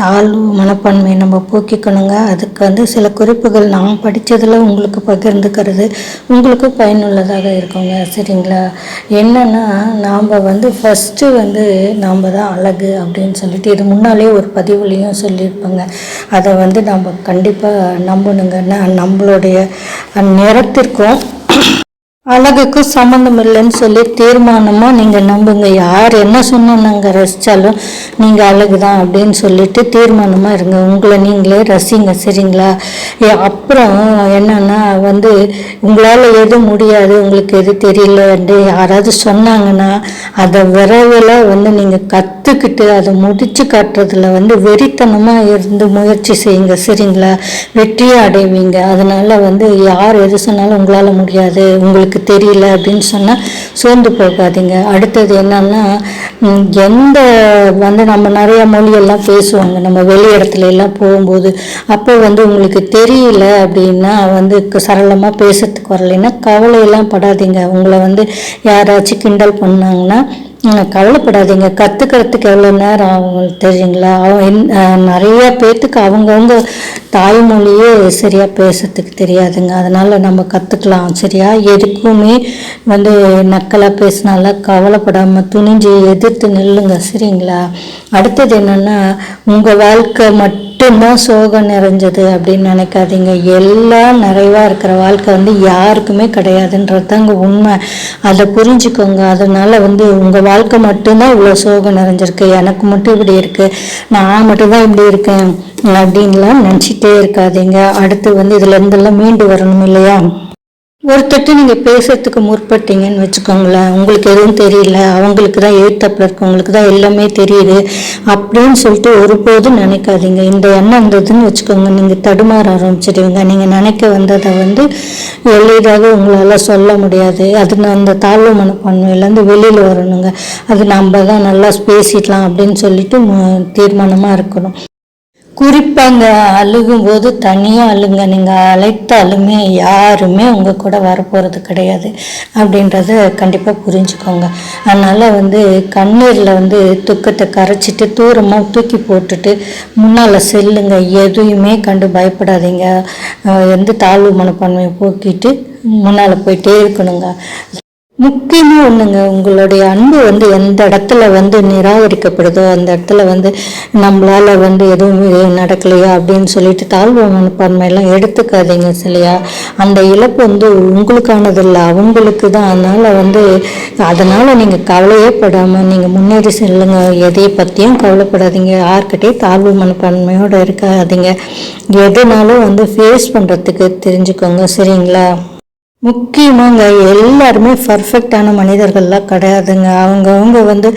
தாழ்வு மனப்பான்மையை நம்ம போக்கிக்கணுங்க. அதுக்கு வந்து சில குறிப்புகள் நான் படித்ததில் உங்களுக்கு பகிர்ந்துக்கிறது உங்களுக்கு பயனுள்ளதாக இருக்குங்க. சரிங்களா? என்னென்னா நாம் வந்து ஃபஸ்ட்டு வந்து நாம் தான் அழகு அப்படின்னு சொல்லிட்டு இது முன்னாலே ஒரு பதிவுலேயும் சொல்லியிருப்பாங்க. அதை வந்து நம்ம கண்டிப்பாக நம்பணுங்கன்னா நம்மளுடைய நிறத்திற்கும் அழகுக்கும் சம்மந்தம் இல்லைன்னு சொல்லி தீர்மானமாக நீங்கள் நம்புங்க. யார் என்ன சொன்னாங்க ரசித்தாலும் நீங்கள் அழகு தான் அப்படின்னு சொல்லிட்டு தீர்மானமாக இருங்க. உங்களை நீங்களே ரசிங்க சரிங்களா? அப்புறம் என்னன்னா வந்து உங்களால் எது முடியாது உங்களுக்கு எது தெரியலன்ட்டு யாராவது சொன்னாங்கன்னா அதை விரைவில் வந்து நீங்கள் கற்றுக்கிட்டு அதை முடித்து காட்டுறதுல வந்து வெறித்தனமாக இருந்து முயற்சி செய்யுங்க சரிங்களா? வெற்றியை அடைவீங்க. அதனால் வந்து யார் எது சொன்னாலும் உங்களால் முடியாது. உங்களுக்கு தெரியல அப்படின்னு சொன்னால் சோர்ந்து போகாதீங்க. அடுத்தது என்னன்னா எந்த வந்து நம்ம நிறைய மொழியெல்லாம் பேசுவாங்க. நம்ம வெளி இடத்துல எல்லாம் போகும்போது அப்போ வந்து உங்களுக்கு தெரியல அப்படின்னா வந்து சரளமாக பேசுறதுக்கு வரலைன்னா கவலையெல்லாம் படாதீங்க. உங்களை வந்து யாராச்சும் கிண்டல் பண்ணாங்கன்னா கவலைப்படாதீங்க. கற்றுக்கிறதுக்கு எவ்வளோ நேரம் ஆகும் தெரியுங்களா? அவன் என்- நிறைய பேர்த்துக்கு அவங்கவுங்க தாய்மொழியே சரியாக பேசுறதுக்கு தெரியாதுங்க. அதனால் நம்ம கற்றுக்கலாம் சரியா? எதுக்குமே வந்து நக்கலாக பேசினால கவலைப்படாமல் துணிஞ்சு எதிர்த்து நில்லுங்க சரிங்களா? அடுத்தது என்னென்னா உங்கள் வாழ்க்கை மட்டும்தான் சோகம் நிறைஞ்சது அப்படின்னு நினைக்காதீங்க. எல்லாம் நிறைவாக இருக்கிற வாழ்க்கை வந்து யாருக்குமே கிடையாதுன்றது தாங்க உண்மை. அதை புரிஞ்சுக்கோங்க. அதனால் வந்து உங்கள் வாழ்க்கை மட்டும்தான் இவ்வளோ சோகம் நிறைஞ்சிருக்கு. எனக்கு மட்டும் இப்படி இருக்குது நான் மட்டும்தான் இப்படி இருக்கேன். அப்படின்லாம் நினச்சிட்டே இருக்காதீங்க. அடுத்து வந்து இதுலேருந்தெல்லாம் மீண்டு வரணும் இல்லையா? ஒருத்தட்டு நீங்கள் பேசுறதுக்கு முற்பட்டீங்கன்னு வச்சுக்கோங்களேன். உங்களுக்கு எதுவும் தெரியல. அவங்களுக்கு தான் எழுத்தப்பில் இருக்கவங்களுக்கு தான் எல்லாமே தெரியுது. அப்படின்னு சொல்லிட்டு ஒருபோதும் நினைக்காதீங்க. இந்த எண்ணம் இருந்ததுன்னு வச்சுக்கோங்க. நீங்கள் தடுமாற ஆரம்பிச்சிடுவீங்க. நீங்கள் நினைக்க வந்ததை வந்து எளிதாக உங்களால் சொல்ல முடியாது. அது நான் அந்த தாழ்வு மனப்பான்மையிலேருந்து வெளியில் வரணுங்க. அது நம்ம தான் நல்லா பேசிடலாம் அப்படின்னு சொல்லிட்டு தீர்மானமாக இருக்கணும். குறிப்பாங்க அழுகும்போது தனியாக அழுங்க. நீங்கள் அழைத்தாலுமே யாருமே உங்கள் கூட வரப்போகிறது கிடையாது அப்படின்றத கண்டிப்பாக புரிஞ்சுக்கோங்க. அதனால் வந்து கண்ணீரில் வந்து துக்கத்தை கரைச்சிட்டு தூரமாக தூக்கி போட்டுட்டு முன்னால் செல்லுங்க. எதையுமே கண்டு பயப்படாதீங்க. எந்த தாழ்வு மனப்பான்மையை போக்கிட்டு முன்னால் போயிட்டே இருக்கணுங்க. முக்கியமாக ஒன்றுங்க உங்களுடைய அன்பு வந்து எந்த இடத்துல வந்து நிராகரிக்கப்படுதோ அந்த இடத்துல வந்து நம்மளால் வந்து எதுவும் நடக்கலையா அப்படின்னு சொல்லிட்டு தாழ்வு மனப்பான்மையெல்லாம் எடுத்துக்காதீங்க சரியா அந்த இழப்பு வந்து உங்களுக்கானது இல்லை அவங்களுக்கு தான். அதனால் வந்து அதனால் நீங்கள் கவலையே படாமல் நீங்கள் முன்னேறி செல்லுங்க எதை பற்றியும் கவலைப்படாதீங்க. யார்கிட்டயும் தாழ்வு மனப்பான்மையோடு இருக்காதீங்க. எதுனாலும் வந்து ஃபேஸ் பண்ணுறதுக்கு தெரிஞ்சுக்கோங்க. சரிங்களா? முக்கியமாங்க எல்லாருமே பர்ஃபெக்டான மனிதர்கள்லாம் கிடையாதுங்க. அவங்கவுங்க வந்து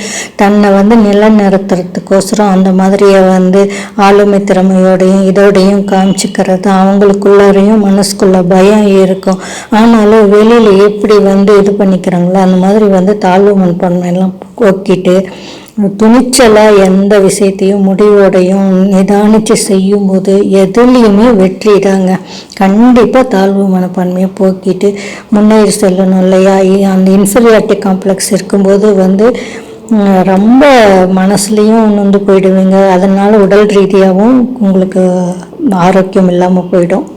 தன்னை வந்து நிலநிறுத்துறதுக்கோசரம் அந்த மாதிரியை வந்து ஆளுமை திறமையோடையும் இதோடையும் காமிச்சிக்கிறது. அவங்களுக்குள்ளாரையும் மனசுக்குள்ள பயம் இருக்கும். ஆனாலும் வெளியில் எப்படி வந்து இது பண்ணிக்கிறாங்களோ அந்த மாதிரி வந்து தாழ்வு மண்பான்மையெல்லாம் போக்கிட்டு துணிச்சலாக எந்த விஷயத்தையும் முடிவோடையும் நிதானித்து செய்யும்போது எதுலேயுமே வெற்றி தாங்க கண்டிப்பாக தாழ்வு மனப்பான்மையை போக்கிட்டு முன்னேறி செல்லணும் இல்லையா? அந்த இன்ஃபீரியாரிட்டி காம்ப்ளெக்ஸ் இருக்கும்போது வந்து ரொம்ப மனசுலேயும் நொந்து போயிடுவீங்க. அதனால் உடல் ரீதியாகவும் உங்களுக்கு ஆரோக்கியம் இல்லாமல் போயிடும்.